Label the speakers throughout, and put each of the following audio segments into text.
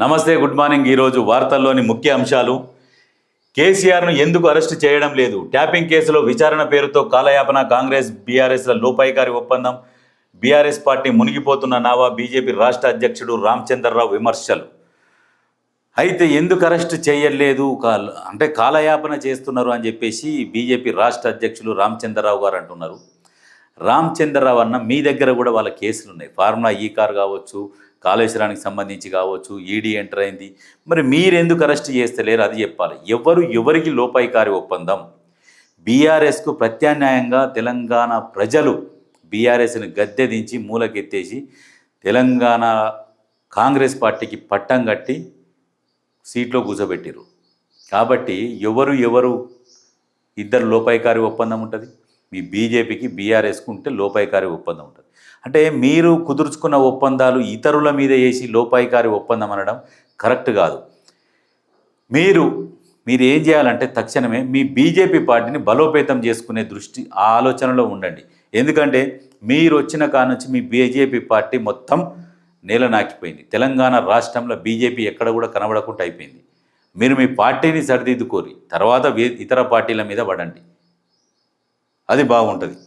Speaker 1: నమస్తే good morning. ఈరోజు వార్తల్లోని ముఖ్య అంశాలు. కేసీఆర్ను ఎందుకు అరెస్టు చేయడం లేదు? ట్యాపింగ్ కేసులో విచారణ పేరుతో కాలయాపన కాంగ్రెస్ బీఆర్ఎస్ల లోపాయికారి ఒప్పందం. బీఆర్ఎస్ పార్టీ మునిగిపోతున్న నావా బీజేపీ రాష్ట్ర అధ్యక్షుడు రామచంద్రరావు విమర్శలు. అయితే ఎందుకు అరెస్ట్ చేయలేదు? అంటే కాలయాపన చేస్తున్నారు అని చెప్పేసి బీజేపీ రాష్ట్ర అధ్యక్షులు రామచంద్రరావు గారు అంటున్నారు. రామచంద్రరావు అన్న మీ దగ్గర కూడా వాళ్ళ కేసులు ఉన్నాయి ఫార్ములా ఈ కార్ కావచ్చు కాళేశ్వరానికి సంబంధించి కావచ్చు ఈడీ ఎంటర్ అయింది. మరి మీరెందుకు అరెస్ట్ చేస్తలేరు? అది చెప్పాలి. ఎవరు ఎవరికి లోపాయికారి ఒప్పందం? బీఆర్ఎస్కు ప్రత్యామ్నాయంగా తెలంగాణ ప్రజలు బీఆర్ఎస్ని గద్దె దించి మూలకెత్తేసి తెలంగాణ కాంగ్రెస్ పార్టీకి పట్టం కట్టి సీట్లో కూర్చోబెట్టారు కాబట్టి ఎవరు ఎవరు ఇద్దరు లోపాయికారి ఒప్పందం ఉంటుంది? మీ బీజేపీకి బీఆర్ఎస్కు ఉంటే లోపాయికారి ఒప్పందం ఉంటుంది. అంటే మీరు కుదుర్చుకున్న ఒప్పందాలు ఇతరుల మీద వేసి లోపాయికారి ఒప్పందం అనడం కరెక్ట్ కాదు. మీరు మీరు ఏం చేయాలంటే తక్షణమే మీ బీజేపీ పార్టీని బలోపేతం చేసుకునే దృష్టి ఆలోచనలో ఉండండి. ఎందుకంటే మీరు వచ్చిన కాడ నుంచి మీ బీజేపీ పార్టీ మొత్తం నేల నాకిపోయింది తెలంగాణ రాష్ట్రంలో బీజేపీ ఎక్కడ కూడా కనబడకుండా అయిపోయింది. మీరు మీ పార్టీని సరిదిద్దుకోరి తర్వాత ఇతర పార్టీల మీద పడండి. అది బాగుంటుంది.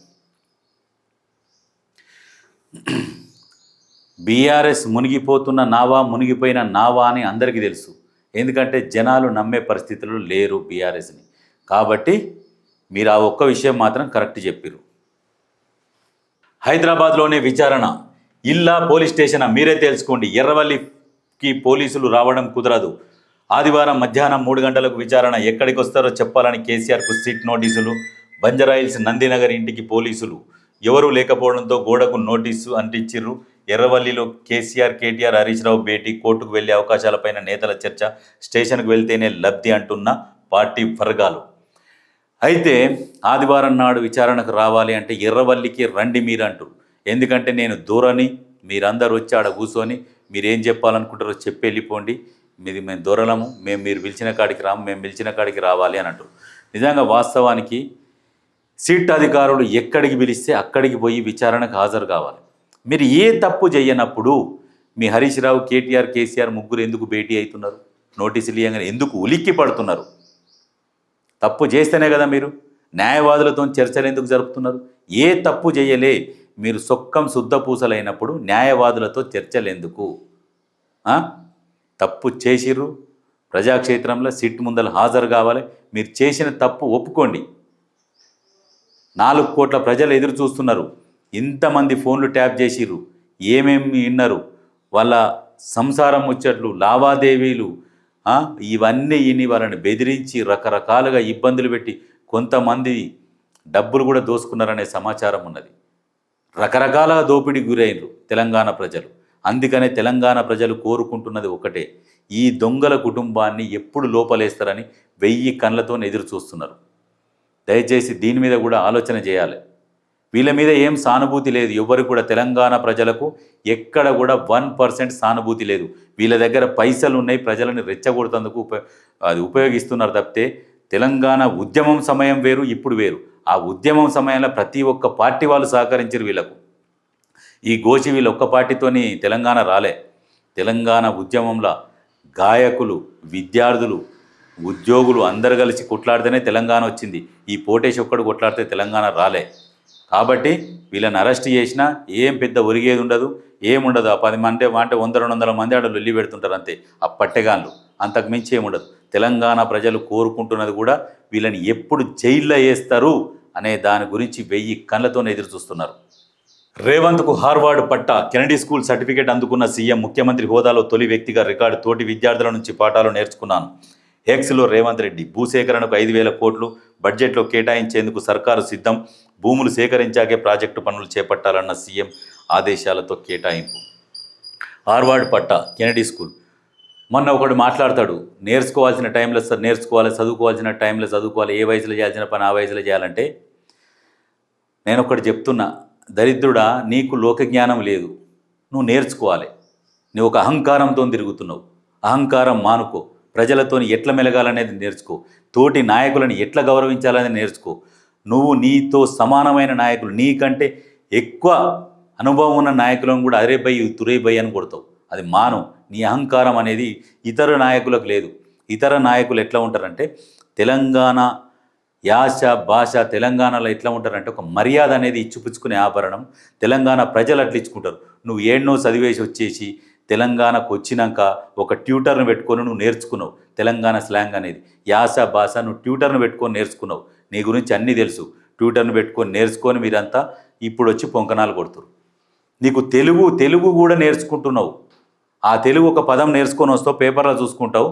Speaker 1: బీఆర్ఎస్ మునిగిపోతున్న నావా మునిగిపోయిన నావా అని అందరికీ తెలుసు. ఎందుకంటే జనాలు నమ్మే పరిస్థితులు లేరు బీఆర్ఎస్ని. కాబట్టి మీరు ఆ ఒక్క విషయం మాత్రం కరెక్ట్ చెప్పారు హైదరాబాద్లోనే విచారణ. ఇల్లా పోలీస్ స్టేషన్? మీరే తెలుసుకోండి. ఎర్రవల్లికి పోలీసులు రావడం కుదరదు. ఆదివారం మధ్యాహ్నం మూడు గంటలకు విచారణ. ఎక్కడికి వస్తారో చెప్పాలని కేసీఆర్కు సిట్ నోటీసులు బంజరాయిల్స్ నందినగర్ ఇంటికి పోలీసులు. ఎవరూ లేకపోవడంతో గోడకు నోటీసు అంటించిర్రు. ఎర్రవల్లిలో కేసీఆర్ కేటీఆర్ హరీష్ రావు భేటీ కోర్టుకు వెళ్ళే అవకాశాలపైన నేతల చర్చ స్టేషన్కు వెళ్తేనే లబ్ధి అంటున్న పార్టీ వర్గాలు. అయితే ఆదివారం నాడు విచారణకు రావాలి అంటే ఎర్రవల్లికి రండి మీరు అంటారు ఎందుకంటే నేను దూరని మీరందరూ వచ్చి ఆడ కూర్చొని మీరు ఏం చెప్పాలనుకుంటారో చెప్పి వెళ్ళిపోండి. మీది మేము దూరలము మేము మీరు పిలిచిన కాడికి రాము మేము పిలిచిన కాడికి రావాలి అని అంటారు నిజంగా వాస్తవానికి సిట్ అధికారులు ఎక్కడికి పిలిస్తే అక్కడికి పోయి విచారణకు హాజరు కావాలి. మీరు ఏ తప్పు చేయనప్పుడు మీ హరీష్ రావు కేటీఆర్ కేసీఆర్ ముగ్గురు ఎందుకు భేటీ అవుతున్నారు? నోటీసులు ఇవ్వగానే ఎందుకు ఉలిక్కి పడుతున్నారు? తప్పు చేస్తేనే కదా మీరు? న్యాయవాదులతో చర్చలు ఎందుకు జరుపుతున్నారు? ఏ తప్పు చేయలే మీరు సొక్కం శుద్ధ పూసలైనప్పుడు న్యాయవాదులతో చర్చలు ఎందుకు? తప్పు చేసిర్రు. ప్రజాక్షేత్రంలో సిట్ ముందర హాజరు కావాలి. మీరు చేసిన తప్పు ఒప్పుకోండి. నాలుగు కోట్ల ప్రజలు ఎదురు చూస్తున్నారు. ఇంతమంది ఫోన్లు ట్యాప్ చేసిర్రు. ఏమేమి విన్నారు? వాళ్ళ సంసారం ముచ్చట్లు లావాదేవీలు ఇవన్నీ ఇని వాళ్ళని బెదిరించి రకరకాలుగా ఇబ్బందులు పెట్టి కొంతమంది డబ్బులు కూడా దోసుకున్నారనే సమాచారం ఉన్నది. రకరకాల దోపిడీకి గురైనరు తెలంగాణ ప్రజలు. అందుకనే తెలంగాణ ప్రజలు కోరుకుంటున్నది ఒకటే. ఈ దొంగల కుటుంబాన్ని ఎప్పుడు లోపలేస్తారని వెయ్యి కళ్ళతో ఎదురు చూస్తున్నారు. దయచేసి దీని మీద కూడా ఆలోచన చేయాలి. వీళ్ళ మీద ఏం సానుభూతి లేదు. ఎవరు కూడా తెలంగాణ ప్రజలకు ఎక్కడ కూడా వన్ పర్సెంట్ సానుభూతి లేదు. వీళ్ళ దగ్గర పైసలు ఉన్నాయి. ప్రజలను రెచ్చగొడుతందుకు ఉప అది ఉపయోగిస్తున్నారు తప్పితే తెలంగాణ ఉద్యమం సమయం వేరు ఇప్పుడు వేరు. ఆ ఉద్యమం సమయంలో ప్రతి ఒక్క పార్టీ వాళ్ళు సహకరించారు వీళ్ళకు. ఈ గోచి వీళ్ళు ఒక్క పార్టీతోని తెలంగాణ రాలే. తెలంగాణ ఉద్యమంలో గాయకులు విద్యార్థులు ఉద్యోగులు అందరు కలిసి కొట్లాడితేనే తెలంగాణ వచ్చింది. ఈ పోటేష్ ఒక్కడు కొట్లాడితే తెలంగాణ రాలే. కాబట్టి వీళ్ళని అరెస్ట్ చేసినా ఏం పెద్ద ఒరిగేది ఉండదు ఏముండదు. ఆ పది మంది అంటే వంద రెండు వందల మంది ఆడ లొల్లి పెడుతుంటారు అంతే. ఆ పట్టెగాన్లు అంతకు మించి ఏముండదు. తెలంగాణ ప్రజలు కోరుకుంటున్నది కూడా వీళ్ళని ఎప్పుడు జైల్లో వేస్తారు అనే దాని గురించి వెయ్యి కళ్ళతోనే ఎదురు చూస్తున్నారు. రేవంత్కు హార్వర్డ్ పట్టా కెనడీ స్కూల్ సర్టిఫికేట్ అందుకున్న సీఎం ముఖ్యమంత్రి హోదాలో తొలి వ్యక్తిగా రికార్డు తోటి విద్యార్థుల నుంచి పాఠాలు నేర్చుకున్నాను. ఎక్స్లో రేవంత్ రెడ్డి భూసేకరణకు ఐదు వేల కోట్లు బడ్జెట్లో కేటాయించేందుకు సర్కారు సిద్ధం భూములు సేకరించాకే ప్రాజెక్టు పనులు చేపట్టాలన్న సీఎం ఆదేశాలతో కేటాయింపు. హార్వర్డ్ పట్టా కెనడీ స్కూల్. మొన్న ఒకడు మాట్లాడతాడు నేర్చుకోవాల్సిన టైంలో స- నేర్చుకోవాలి చదువుకోవాల్సిన టైంలో చదువుకోవాలి ఏ వయసులో చేయాల్సిన పని ఆ వయసులో చేయాలంటే నేను ఒకటి చెప్తున్నా దరిద్రుడా నీకు లోకజ్ఞానం లేదు నువ్వు నేర్చుకోవాలి. నువ్వు ఒక అహంకారంతో తిరుగుతున్నావు. అహంకారం మానుకో. ప్రజలతోని ఎట్లా మెలగాలనేది నేర్చుకో. తోటి నాయకులను ఎట్లా గౌరవించాలనేది నేర్చుకో. నువ్వు నీతో సమానమైన నాయకులు నీకంటే ఎక్కువ అనుభవం ఉన్న నాయకులను కూడా అరే బై తురే బై అని కొడతావు. అది మాను. నీ అహంకారం అనేది ఇతర నాయకులకు లేదు. ఇతర నాయకులు ఎట్లా ఉంటారంటే తెలంగాణ యాస భాష తెలంగాణలో ఎట్లా ఉంటారంటే ఒక మర్యాద అనేది ఇచ్చిపుచ్చుకునే ఆభరణం తెలంగాణ ప్రజలు అట్లా ఇచ్చుకుంటారు. నువ్వు ఏడ్నో చదివేసి వచ్చేసి తెలంగాణకు వచ్చినాక ఒక ట్యూటర్ను పెట్టుకొని నువ్వు నేర్చుకున్నావు. తెలంగాణ స్లాంగ్ అనేది. యాస భాష నువ్వు ట్యూటర్ను పెట్టుకొని నేర్చుకున్నావు. నీ గురించి అన్నీ తెలుసు. ట్యూటర్ను పెట్టుకొని నేర్చుకొని మీరంతా ఇప్పుడు వచ్చి పొంకనాలు కొడుతురు. నీకు తెలుగు తెలుగు కూడా నేర్చుకుంటున్నావు. ఆ తెలుగు ఒక పదం నేర్చుకొని వస్తావు పేపర్లో చూసుకుంటావు.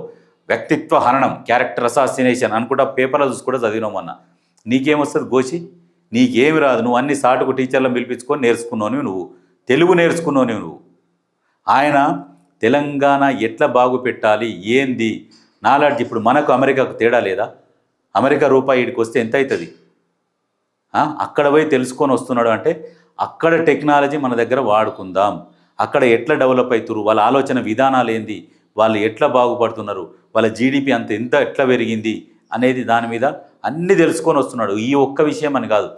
Speaker 1: వ్యక్తిత్వ హరణం క్యారెక్టర్ అసాసినేషన్ అనుకుంటా పేపర్లో చూసుకుంటా చదివినావు అన్న నీకేమొస్తుంది గోచి నీకేమి రాదు. నువ్వు అన్ని సాటుకు టీచర్లను పిలిపించుకొని నేర్చుకున్నావు నువ్వు. తెలుగు నేర్చుకున్నావు నువ్వు. ఆయన తెలంగాణ ఎట్లా బాగు పెట్టాలి ఏంది? నాలాడ్జి ఇప్పుడు మనకు అమెరికాకు తేడా లేదా? అమెరికా రూపాయి ఇడికి వస్తే ఎంత అవుతుంది అక్కడ పోయి తెలుసుకొని వస్తున్నాడు అంటే అక్కడ టెక్నాలజీ మన దగ్గర వాడుకుందాం. అక్కడ ఎట్లా డెవలప్ అవుతున్నారు వాళ్ళ ఆలోచన విధానాలు ఏంది? వాళ్ళు ఎట్లా బాగుపడుతున్నారు? వాళ్ళ జీడిపి అంత ఎంత ఎట్లా పెరిగింది? అనేది దాని మీద అన్నీ తెలుసుకొని వస్తున్నాడు. ఈ ఒక్క విషయం అని కాదు.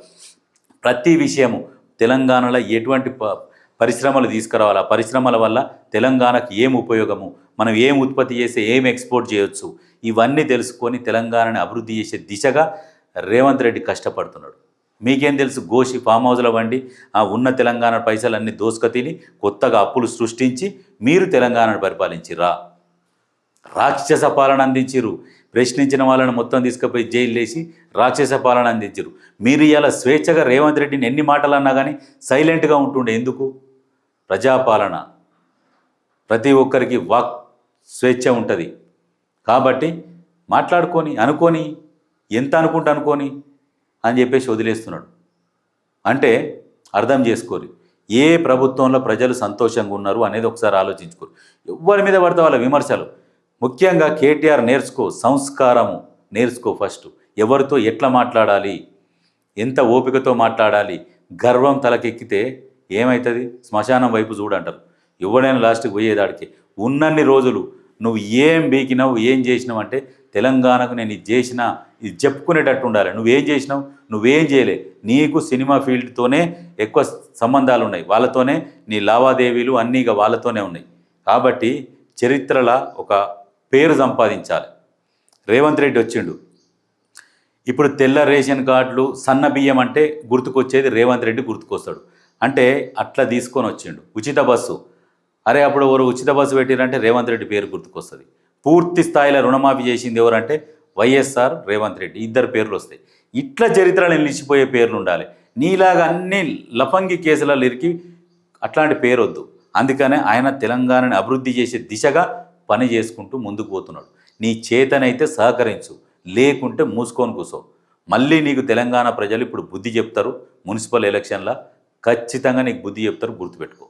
Speaker 1: ప్రతి విషయము తెలంగాణలో ఎటువంటి ప- పరిశ్రమలు తీసుకురావాలి? పరిశ్రమల వల్ల తెలంగాణకు ఏం ఉపయోగము? మనం ఏం ఉత్పత్తి చేస్తే ఏం ఎక్స్పోర్ట్ చేయొచ్చు? ఇవన్నీ తెలుసుకొని తెలంగాణని అభివృద్ధి చేసే దిశగా రేవంత్ రెడ్డి కష్టపడుతున్నాడు. మీకేం తెలుసు? గోషి ఫామ్ హౌస్ల వండి ఆ ఉన్న తెలంగాణ పైసలన్నీ దోసుక తిని కొత్తగా అప్పులు సృష్టించి మీరు తెలంగాణను పరిపాలించిరా రాక్షస పాలన అందించిరు ప్రశ్నించిన వాళ్ళని మొత్తం తీసుకుపోయి జైలు వేసి రాక్షస పాలన అందించరు మీరు ఇలా స్వేచ్ఛగా రేవంత్ రెడ్డిని ఎన్ని మాటలు అన్నా కానీ సైలెంట్గా ఉంటుండే. ఎందుకు? ప్రజాపాలన. ప్రతి ఒక్కరికి వాక్ స్వేచ్ఛ ఉంటుంది. కాబట్టి మాట్లాడుకొని అనుకొని ఎంత అనుకుంటే అనుకొని అని చెప్పేసి వదిలేస్తున్నాడు. అంటే అర్థం చేసుకోరు. ఏ ప్రభుత్వంలో ప్రజలు సంతోషంగా ఉన్నారు అనేది ఒకసారి ఆలోచించుకోరు. ఎవరి మీద పడితే వాళ్ళ విమర్శలు. ముఖ్యంగా కేటీఆర్ నేర్చుకో సంస్కారము నేర్చుకో ఫస్ట్. ఎవరితో ఎట్లా మాట్లాడాలి? ఎంత ఓపికతో మాట్లాడాలి? గర్వం తలకెక్కితే ఏమవుతుంది శ్మశానం వైపు చూడంటారు. ఎవడైనా లాస్ట్కి పోయేదాడికి ఉన్నన్ని రోజులు నువ్వు ఏం బీకినావు ఏం చేసినావు అంటే తెలంగాణకు నేను ఇది చేసిన ఇది చెప్పుకునేటట్టు ఉండాలి. నువ్వేం చేసినావు? నువ్వేం చేయలే. నీకు సినిమా ఫీల్డ్తోనే ఎక్కువ సంబంధాలు ఉన్నాయి. వాళ్ళతోనే నీ లావాదేవీలు అన్నీ ఇక వాళ్ళతోనే ఉన్నాయి. కాబట్టి చరిత్రల ఒక పేరు సంపాదించాలి. రేవంత్ రెడ్డి వచ్చిండు. ఇప్పుడు తెల్ల రేషన్ కార్డులు సన్న బియ్యం అంటే గుర్తుకొచ్చేది రేవంత్ రెడ్డి గుర్తుకొస్తాడు. అంటే అట్లా తీసుకొని వచ్చిండు. ఉచిత బస్సు. అరే అప్పుడు ఎవరు ఉచిత బస్సు పెట్టిరంటే రేవంత్ రెడ్డి పేరు గుర్తుకొస్తుంది. పూర్తి స్థాయిలో రుణమాఫీ చేసింది ఎవరంటే వైఎస్ఆర్ రేవంత్ రెడ్డి. ఇద్దరు పేర్లు వస్తాయి. ఇట్లా చరిత్రలో నిలిచిపోయే పేర్లు ఉండాలి. నీలాగా అన్ని లఫంగి కేసులలో ఇరికి అట్లాంటి పేరు వద్దు అందుకనే ఆయన తెలంగాణని అభివృద్ధి చేసే దిశగా పని చేసుకుంటూ ముందుకు పోతున్నాడు. నీ చేతనైతే సహకరించు. లేకుంటే మూసుకొని కూసో. మళ్ళీ నీకు తెలంగాణ ప్రజలు ఇప్పుడు బుద్ధి చెప్తారు. మున్సిపల్ ఎలక్షన్లో ఖచ్చితంగా నీకు బుద్ధి చెప్తారు గుర్తుపెట్టుకో.